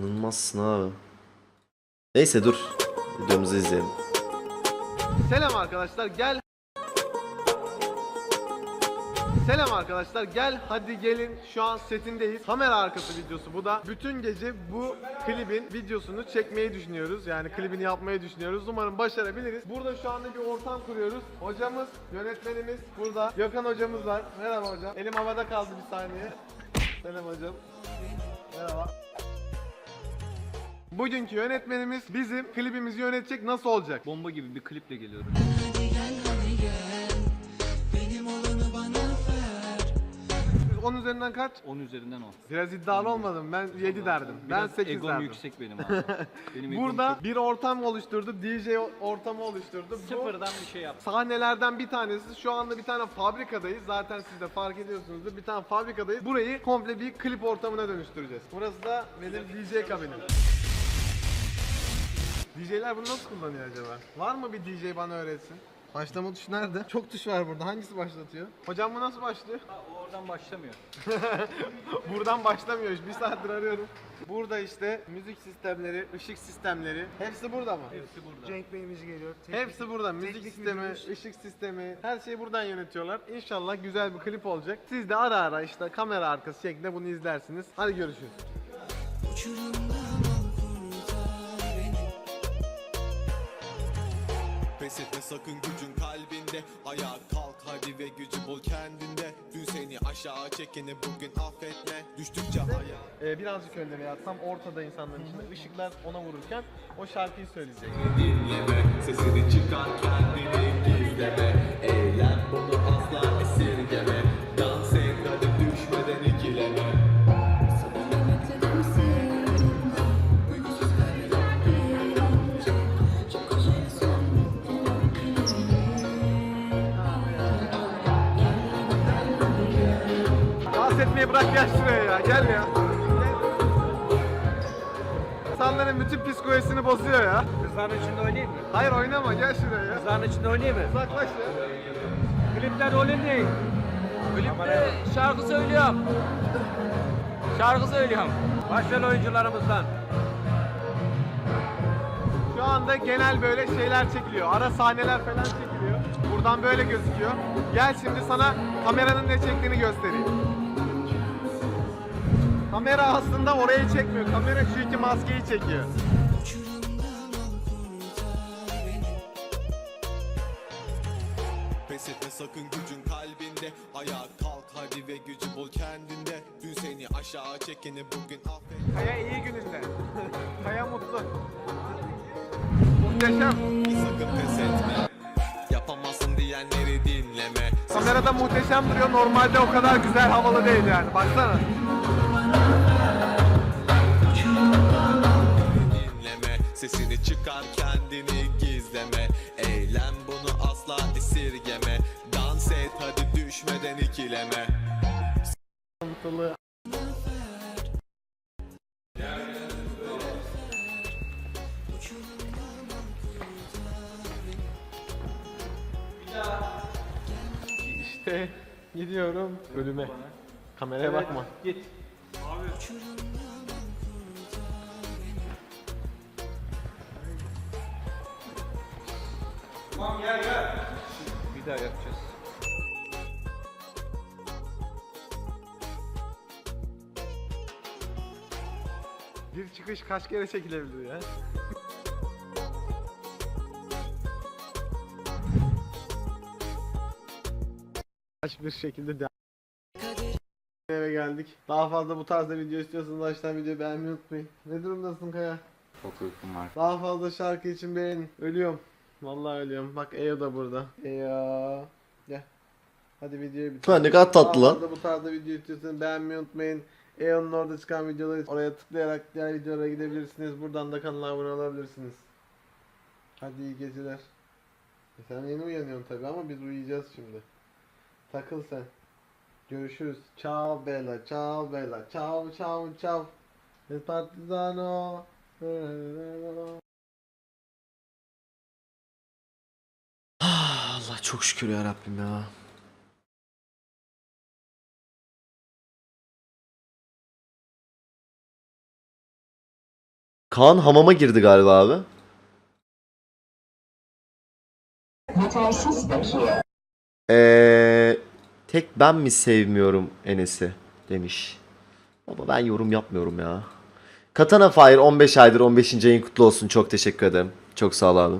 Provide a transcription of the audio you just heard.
İnanılmazsın abi. Neyse dur. Videomuzu izleyelim. Selam arkadaşlar gel. Selam arkadaşlar gel hadi gelin şu an setindeyiz. Kamera arkası videosu bu da. Bütün gece bu klibin videosunu çekmeyi düşünüyoruz. Yani klibini yapmayı düşünüyoruz. Umarım başarabiliriz. Burada şu anda bir ortam kuruyoruz. Hocamız, yönetmenimiz burada. Gökhan hocamız var. Merhaba hocam. Elim havada kaldı bir saniye. Selam hocam. Merhaba. Bugünkü yönetmenimiz bizim klibimizi yönetecek nasıl olacak? Bomba gibi bir kliple geliyorum. Siz 10 üzerinden kaç? 10 üzerinden 10. Biraz iddialı olmadım. Ben 7 derdim. Ben Biraz 8 egom derdim. yüksek benim abi. Benim egom Burada çok- bir ortam oluşturdu. DJ ortamı oluşturdu. Bu sıfırdan bir şey yap. sahnelerden bir tanesi. Şu anda bir tane fabrikadayız. Zaten siz de fark ediyorsunuzdur. Bir tane fabrikadayız. Burayı komple bir klip ortamına dönüştüreceğiz. Burası da benim DJ kabinim. DJ'ler bunu nasıl kullanıyor acaba? Var mı bir DJ bana öğretsin? Başlama tuşu nerede? Çok tuş var burada. Hangisi başlatıyor? Hocam bu nasıl başlıyor? Ha, o oradan başlamıyor. Buradan başlamıyor. Bir saattir arıyorum. Burada işte müzik sistemleri, ışık sistemleri hepsi burada mı? Hepsi burada. Cenk Bey'imiz geliyor. Hepsi burada. Müzik teknik sistemi, müdürümüz. ışık sistemi, her şeyi buradan yönetiyorlar. İnşallah güzel bir klip olacak. Siz de ara ara işte kamera arkası şeklinde bunu izlersiniz. Hadi görüşürüz. Pes etme sakın gücün kalbinde. Ayağa kalk hadi ve gücü bol kendinde. Dün seni aşağı çekeni bugün affetme. Düştükçe ayağa Ee, birazcık önde veya tam ortada insanların içinde ışıklar ona vururken o şarkıyı söyleyecek. dinleme Sesini çıkar etmeyi bırak gel şuraya ya. Gel ya. İnsanların bütün psikolojisini bozuyor ya. Kızların içinde oynayayım mı? Hayır oynama gel şuraya ya. Kızların içinde oynayayım mı? Uzaklaş ya. Klipler oynayayım. Klipte şarkı söylüyorum. Şarkı söylüyorum. Başrol oyuncularımızdan. Şu anda genel böyle şeyler çekiliyor. Ara sahneler falan çekiliyor. Buradan böyle gözüküyor. Gel şimdi sana kameranın ne çektiğini göstereyim. Kamera aslında orayı çekmiyor. Kamera şu iki maskeyi çekiyor. Pes etme sakın gücün kalbinde Ayağa kalk hadi ve gücü bol kendinde Dün seni aşağı çekeni bugün affetme Kaya iyi gününde. Kaya mutlu. Muhteşem. Sakın pes etme Yapamazsın diyenleri dinleme Kamerada muhteşem duruyor. Normalde o kadar güzel havalı değil yani. Baksana. Dinleme Sesini çıkar kendini gizleme Eğlen bunu asla esirgeme Dans et hadi düşmeden ikileme Mutluluğu. İşte gidiyorum ölüme. Kameraya bakma. Git. Tamam gel gel. Bir daha yapacağız. Bir çıkış kaç kere çekilebilir ya? Kaç bir şekilde devam eve geldik. Daha fazla bu tarzda video istiyorsanız aşağıdan videoyu beğenmeyi unutmayın. Ne durumdasın Kaya? Çok uykum var. Daha fazla şarkı için beğenin. Ölüyorum. Vallahi ölüyorum. Bak Eyo da burada. Eyo. Gel. Hadi videoyu bitir. Ne kadar tatlı Daha lan. fazla bu tarzda video istiyorsanız beğenmeyi unutmayın. Eon'un orada çıkan videoları oraya tıklayarak diğer videolara gidebilirsiniz. Buradan da kanala abone olabilirsiniz. Hadi iyi geceler. E sen yeni uyanıyorsun tabi ama biz uyuyacağız şimdi. Takıl sen. Görüşürüz. Ciao bella, ciao bella, ciao ciao ciao. El partizano. Allah çok şükür ya Rabbim ya. Kaan hamama girdi galiba abi. Yetersiz bakiye. Tek ben mi sevmiyorum Enes'i demiş. Baba ben yorum yapmıyorum ya. Katana Fire 15 aydır 15. ayın kutlu olsun. Çok teşekkür ederim. Çok sağ ol abi.